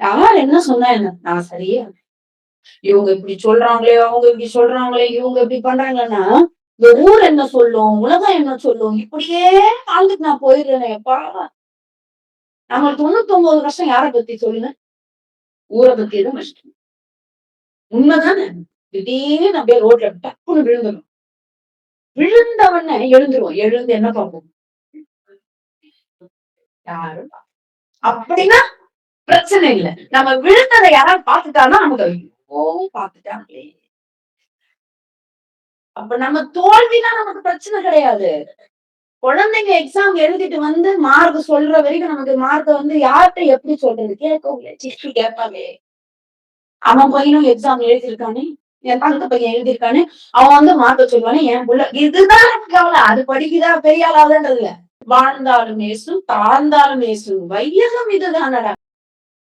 யார் என்ன சொன்னா என்ன? நான் சரியா இவங்க இப்படி சொல்றாங்களே அவங்க இப்படி சொல்றாங்களே இவங்க இப்படி பண்றாங்கன்னா இந்த ஊர் என்ன சொல்லும் உலகம் என்ன சொல்லும் இப்படியே வாழ்ந்துட்டு நான் போயிடுறேனே எப்பா நம்மளுக்கு தொண்ணூத்தி ஒன்பது வருஷம் யாரை பத்தி சொல்லுங்க? ஊரை பத்தி தான் கஷ்டம். உண்மைதானே? திடீர்னு அப்படியே ரோட்ல டக்குன்னு விழுந்துடும் விழுந்தவன எழுந்துருவோம். எழுந்து என்ன பார்ப்போம்? யாரும் அப்படின்னா பிரச்சனை இல்லை. நம்ம விழுந்ததை யாராவது பார்த்துட்டாங்கன்னா நமக்கு ஐயோ பார்த்துட்டாங்களே. அப்ப நம்ம தோல்வினா நமக்கு பிரச்சனை கிடையாது. குழந்தைங்க எக்ஸாம் எழுதிட்டு வந்து மார்க் சொல்ற வரைக்கும் நமக்கு மார்க்கை வந்து யார்கிட்ட எப்படி சொல்றது? கேட்கவில்லை. சிஸ்டி கேட்பாங்க அவன் பையனும் எக்ஸாம் எழுதியிருக்கானே. என் தங்க பையன் எழுதியிருக்கானே. அவன் வந்து மார்க்க சொல்லுவானே என் புள்ள இதுதான் எனக்கு கவலை. அது படிக்குதா பெரிய ஆளாதுன்றது இல்ல வாழ்ந்தாலும் ஏசும் தாழ்ந்தாலும் ஏசும் வையகம் இதுதானடா.